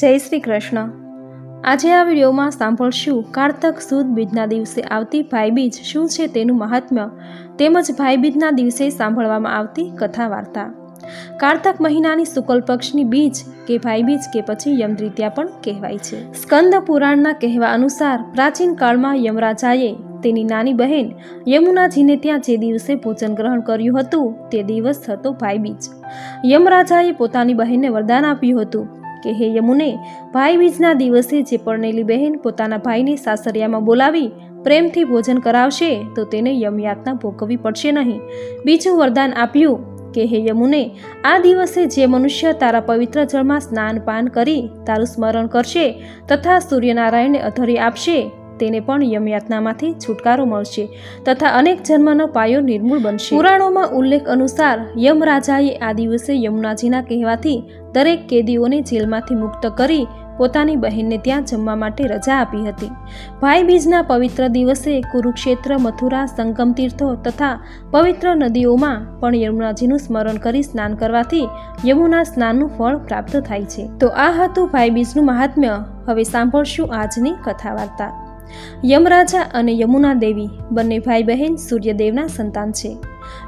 જય શ્રી કૃષ્ણ. આજે આ વિડીયોમાં સાંભળશું કારતક સુદ બીજના દિવસે આવતી ભાઈબીજ શું છે તેનું મહાત્મ્ય તેમજ ભાઈબીજના દિવસે સાંભળવામાં આવતી કથા વાર્તા કારતક મહિનાની શુકલ પક્ષની બીજ કે ભાઈબીજ કે પછી યમદ્રિત્યા પણ કહેવાય છે. સ્કંદ પુરાણના કહેવા અનુસાર પ્રાચીન કાળમાં યમરાજાએ તેની નાની બહેન યમુનાજીને ત્યાં જે દિવસે ભોજન ગ્રહણ કર્યું હતું તે દિવસ હતો ભાઈબીજ યમરાજાએ પોતાની બહેનને વરદાન આપ્યું હતું. કે હે યમુને ભાઈબીજના દિવસે જે પરણેલી બહેન પોતાના ભાઈને સાસરિયામાં બોલાવી પ્રેમથી ભોજન કરાવશે, તો તેને યમયાતના ભોગવવી પડશે નહીં. બીજું વરદાન આપ્યું કે હે યમુને, આ દિવસે જે મનુષ્ય તારા પવિત્ર જળમાં સ્નાન પાન કરી, તારું સ્મરણ કરશે તથા સૂર્યનારાયણને અધરી આપશે તેને પણ યમયાતનામાંથી છુટકારો મળશે તથા અનેક જન્મનો પાયો નિર્મૂળ બનશે. પુરાણોમાં ઉલ્લેખ અનુસાર યમરાજાએ આ દિવસે યમુનાજીના કહેવાથી દરેક કેદીઓને જેલમાંથી મુક્ત કરી પોતાની બહેનને ત્યાં જમવા માટે રજા આપી હતી. ભાઈ બીજના પવિત્ર દિવસે કુરુક્ષેત્ર, મથુરા, સંગમ તીર્થો તથા પવિત્ર નદીઓમાં પણ યમુનાજીનું સ્મરણ કરી સ્નાન કરવાથી યમુના સ્નાનનું ફળ પ્રાપ્ત થાય છે. તો આ હતું ભાઈ બીજનું મહાત્મ્ય. હવે સાંભળશું આજની કથા વાર્તા યમરાજા અને યમુના દેવી બંને ભાઈ બહેન સૂર્યદેવના સંતાન છે.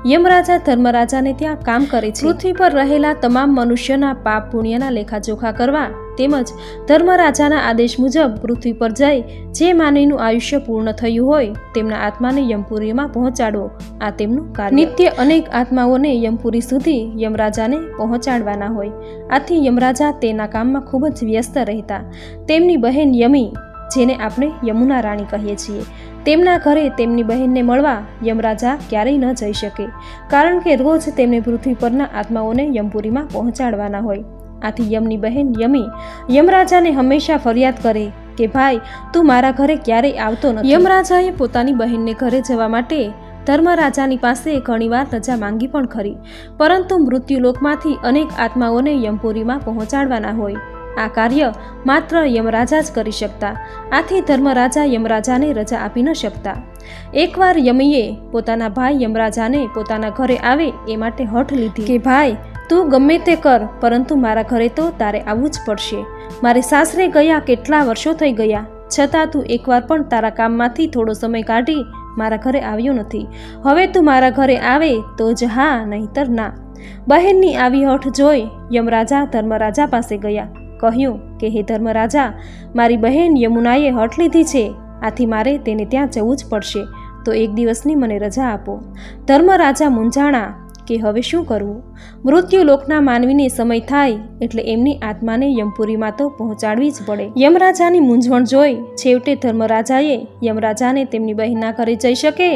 યમરાજા ધર્મરાજાને ત્યાં કામ કરે છે. પૃથ્વી પર રહેલા તમામ મનુષ્યના પાપ પુણ્યના લેખાજોખા કરવા તેમજ ધર્મરાજાના આદેશ મુજબ પૃથ્વી પર જઈ જે માનવીનું આયુષ્ય પૂર્ણ થયું હોય તેમના આત્માને યમપુરીમાં પહોંચાડવો. આ તેમનું કાર્ય. નિત્ય અનેક આત્માઓને યમપુરી સુધી યમરાજાને પહોંચાડવાના હોય. આથી યમરાજા તેના કામમાં ખૂબ જ વ્યસ્ત રહેતા. તેમની બહેન યમી જેને આપણે યમુના રાણી કહીએ છીએ. તેમના ઘરે તેમની બહેનને મળવા યમરાજા ક્યારેય ન જઈ શકે, કારણ કે રોજ તેમને પૃથ્વી પરના આત્માઓને યમપુરીમાં પહોંચાડવાના હોય. આથી યમની બહેન યમી યમરાજાને હંમેશા ફરિયાદ કરે કે, ભાઈ, તું મારા ઘરે ક્યારેય આવતો નથી. યમરાજાએ પોતાની બહેનને ઘરે જવા માટે ધર્મરાજાની પાસે ઘણીવાર રજા માંગી પણ ખરી, પરંતુ મૃત્યુલોકમાંથી અનેક આત્માઓને યમપુરીમાં પહોંચાડવાના હોય. આ કાર્ય માત્ર યમરાજા જ કરી શકતા. આથી ધર્મરાજા યમરાજાને રજા આપી ન શકતા. એકવાર યમીએ પોતાના ભાઈ યમરાજાને પોતાના ઘરે આવે એ માટે હઠ લીધી. કે, ભાઈ, તું ગમે તે કર, પરંતુ મારા ઘરે તો તારે આવવું જ પડશે. મારે સાસરે ગયા કેટલા વર્ષો થઈ ગયા. છતાં તું એકવાર પણ તારા કામમાંથી થોડો સમય કાઢી મારા ઘરે આવ્યો નથી. હવે તું મારા ઘરે આવે તો જ હા, નહીતર ના. બહેનની આવી હઠ જોઈ યમરાજા ધર્મરાજા પાસે ગયા. કહ્યું કે, હે ધર્મરાજા, મારી બહેન યમુનાએ હઠ લીધી છે. આથી મારે તેને ત્યાં જવું જ પડશે. તો એક દિવસની મને રજા આપો. ધર્મરાજા મૂંઝાણા કે, હવે શું કરવું? મૃત્યુ લોકના માનવીને સમય થાય એટલે એમની આત્માને યમપુરીમાં તો પહોંચાડવી જ પડે. યમરાજાની મૂંઝવણ જોઈ છેવટે ધર્મરાજાએ યમરાજાને તેમની બહેનના ઘરે જઈ શકે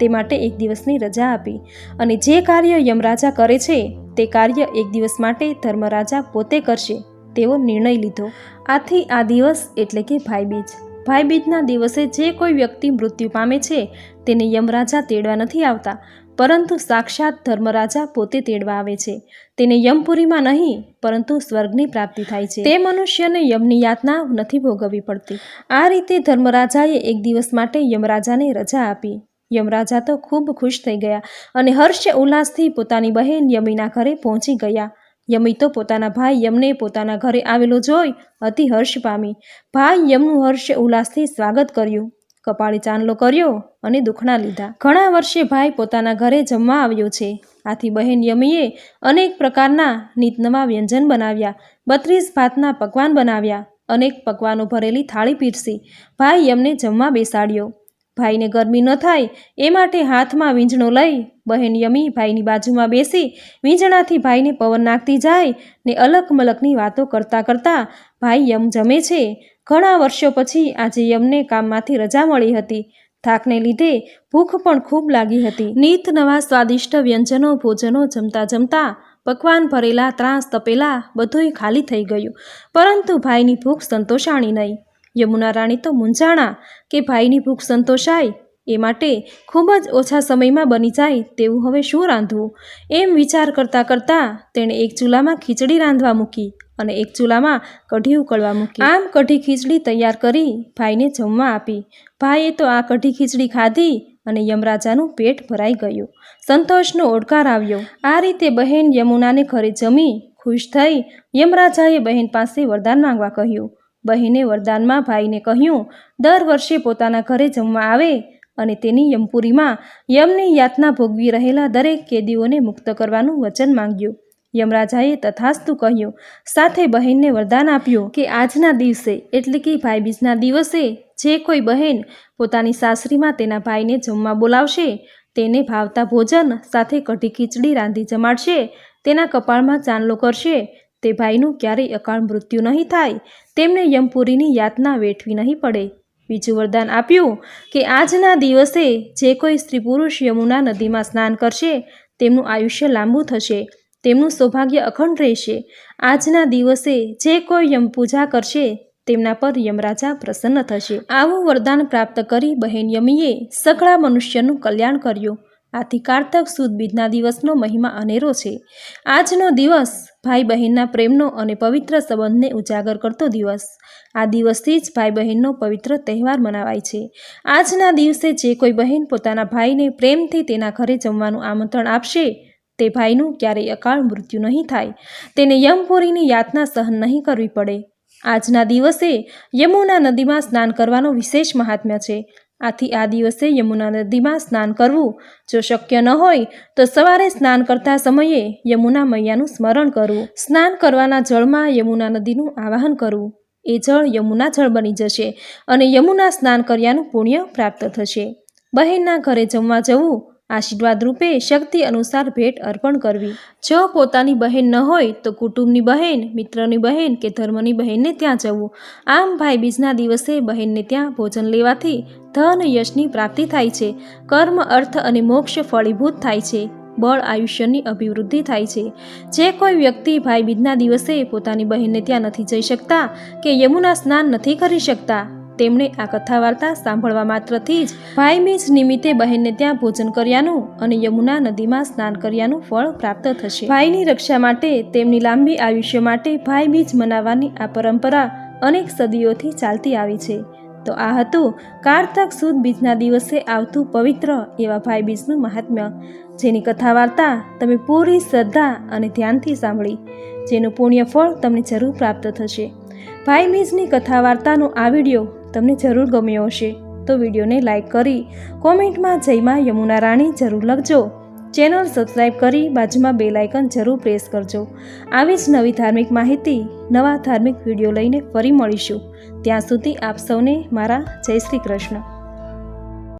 તે માટે એક દિવસની રજા આપી. અને જે કાર્ય યમરાજા કરે છે, તે કાર્ય એક દિવસ માટે ધર્મરાજા પોતે કરશે. તેવો નિર્ણય લીધો. આથી આ દિવસ એટલે કે ભાઈબીજ. ભાઈબીજના દિવસે જે કોઈ વ્યક્તિ મૃત્યુ પામે છે, તેને યમરાજા તેડવા નથી આવતા, પરંતુ સાક્ષાત ધર્મરાજા પોતે તેડવા આવે છે. તેને યમપુરીમાં નહીં, પરંતુ સ્વર્ગની પ્રાપ્તિ થાય છે. તે મનુષ્યને યમની યાતના નથી ભોગવવી પડતી. આ રીતે ધર્મરાજાએ એક દિવસ માટે યમરાજાને રજા આપી. યમરાજા તો ખૂબ ખુશ થઈ ગયા અને હર્ષ ઉલ્લાસથી પોતાની બહેન યમીના ઘરે પહોંચી ગયા. યમી તો પોતાના ભાઈ યમને પોતાના ઘરે આવેલો જોઈ અતિ હર્ષ પામી. ભાઈ યમનું હર્ષ ઉલ્લાસથી સ્વાગત કર્યું. કપાળી ચાંદલો કર્યો અને દુખણા લીધા. ઘણા વર્ષે ભાઈ પોતાના ઘરે જમવા આવ્યો છે. આથી બહેન યમીએ અનેક પ્રકારના નીતનવા વ્યંજન બનાવ્યા. બત્રીસ ભાતના પકવાન બનાવ્યા. અનેક પકવાનો ભરેલી થાળી પીરસી. ભાઈ યમને જમવા બેસાડ્યો. ભાઈને ગરમી ન થાય, એ માટે હાથમાં વીંઝણો લઈ બહેન યમી ભાઈની બાજુમાં બેસી વીંઝણાથી ભાઈને પવન નાખતી જાય ને અલક મલકની વાતો કરતાં કરતાં ભાઈ યમ જમે છે. ઘણા વર્ષો પછી આજે યમને કામમાંથી રજા મળી હતી. થાકને લીધે ભૂખ પણ ખૂબ લાગી હતી. નીત નવા સ્વાદિષ્ટ વ્યંજનો, ભોજનો જમતા જમતા પકવાન ભરેલા, ત્રાસ તપેલા બધુંય ખાલી થઈ ગયું. પરંતુ ભાઈની ભૂખ સંતોષાણી નહીં. યમુના રાણી તો મૂંઝાણા કે ભાઈની ભૂખ સંતોષાય એ માટે ખૂબ જ ઓછા સમયમાં બની જાય તેવું હવે શું રાંધવું? એમ વિચાર કરતાં કરતાં તેણે એક ચૂલામાં ખીચડી રાંધવા મૂકી અને એક ચૂલામાં કઢી ઉકળવા મૂકી. આમ કઢી ખીચડી તૈયાર કરી ભાઈને જમવા આપી. ભાઈએ તો આ કઢી ખીચડી ખાધી અને યમરાજાનું પેટ ભરાઈ ગયું. સંતોષનો ઓડકાર આવ્યો. આ રીતે બહેન યમુનાને ઘરે જમી ખુશ થઈ યમરાજાએ બહેન પાસે વરદાન માંગવા કહ્યું. બહેને વરદાનમાં ભાઈને કહ્યું, દર વર્ષે પોતાના ઘરે જમવા આવે અને તેની યમપુરીમાં યમની યાતના ભોગવી રહેલા દરેક કેદીઓને મુક્ત કરવાનું વચન માંગ્યું. યમરાજાએ તથાસ્તુ કહ્યું, સાથે બહેનને વરદાન આપ્યું કે આજના દિવસે, એટલે કે ભાઈબીજના દિવસે, જે કોઈ બહેન પોતાની સાસરીમાં તેના ભાઈને જમવા બોલાવશે, તેને ભાવતા ભોજન સાથે કઢી ખીચડી રાંધી જમાડશે, તેના કપાળમાં ચાંદલો કરશે તે ભાઈનું ક્યારેય અકાળ મૃત્યુ નહીં થાય. તેમને યમપુરીની યાતના વેઠવી નહીં પડે. બીજું વરદાન આપ્યું કે આજના દિવસે જે કોઈ સ્ત્રી પુરુષ યમુના નદીમાં સ્નાન કરશે, તેમનું આયુષ્ય લાંબુ થશે. તેમનું સૌભાગ્ય અખંડ રહેશે. આજના દિવસે જે કોઈ યમ પૂજા કરશે, તેમના પર યમરાજા પ્રસન્ન થશે. આવું વરદાન પ્રાપ્ત કરી બહેન યમીએ સઘળા મનુષ્યનું કલ્યાણ કર્યું. આથી કારતક સુદ બીજના દિવસનો મહિમા અનેરો છે. આજનો દિવસ ભાઈ બહેનના પ્રેમનો અને પવિત્ર સંબંધને ઉજાગર કરતો દિવસ. આ દિવસથી જ ભાઈ બહેનનો પવિત્ર તહેવાર મનાવાય છે. આજના દિવસે જે કોઈ બહેન પોતાના ભાઈને પ્રેમથી તેના ઘરે જમવાનું આમંત્રણ આપશે, તે ભાઈનું ક્યારેય અકાળ મૃત્યુ નહીં થાય. તેને યમપુરીની યાતના સહન નહીં કરવી પડે. આજના દિવસે યમુના નદીમાં સ્નાન કરવાનો વિશેષ મહાત્મ્ય છે. આથી આ દિવસે યમુના નદીમાં સ્નાન કરવું જો શક્ય ન હોય, તો સવારે સ્નાન કરતા સમયે યમુના મૈયાનું સ્મરણ કરવું. સ્નાન કરવાના જળમાં યમુના નદીનું આવાહન કરવું. એ જળ યમુના જળ બની જશે અને યમુના સ્નાન કર્યાનું પુણ્ય પ્રાપ્ત થશે. બહેનના ઘરે જમવા જવું, આશીર્વાદ રૂપે શક્તિ અનુસાર ભેટ અર્પણ કરવી. જો પોતાની બહેન ન હોય, તો કુટુંબની બહેન, મિત્રની બહેન કે ધર્મની બહેનને ત્યાં જવું. આમ ભાઈ બીજના દિવસે બહેનને ત્યાં ભોજન લેવાથી ધન યશની પ્રાપ્તિ થાય છે. કર્મ, અર્થ અને મોક્ષ ફળીભૂત થાય છે. બળ, આયુષ્યની અભિવૃદ્ધિ થાય છે. જે કોઈ વ્યક્તિ ભાઈબીજના દિવસે પોતાની બહેનને ત્યાં નથી જઈ શકતા કે યમુના સ્નાન નથી કરી શકતા, તેમણે આ કથા વાર્તા સાંભળવા માત્રથી જ ભાઈબીજ નિમિત્તે બહેનને ત્યાં ભોજન કર્યાનું અને યમુના નદીમાં સ્નાન કર્યાનું ફળ પ્રાપ્ત થશે. ભાઈની રક્ષા માટે, તેમની લાંબી આયુષ્ય માટે ભાઈબીજ મનાવવાની આ પરંપરા અનેક સદીઓથી ચાલતી આવી છે. તો આ હતું કારતક સુદ બીજના દિવસે આવતું પવિત્ર એવા ભાઈબીજનું મહાત્મ્ય. જેની કથા વાર્તા તમે પૂરી શ્રદ્ધા અને ધ્યાનથી સાંભળી. જેનું પુણ્ય ફળ તમને જરૂર પ્રાપ્ત થશે. ભાઈબીજની કથા વાર્તાનો આ વીડિયો તમને જરૂર ગમ્યો હશે. તો વિડીયોને લાઈક કરી કોમેન્ટમાં જયમાં યમુના રાણી જરૂર લખજો. ચેનલ સબસ્ક્રાઈબ કરી બાજુમાં બેલ આઇકન જરૂર પ્રેસ કરજો. આવી જ નવી ધાર્મિક માહિતી, નવા ધાર્મિક વીડિયો લઈને ફરી મળીશું. ત્યાં સુધી આપ સૌને મારા જય શ્રી કૃષ્ણ.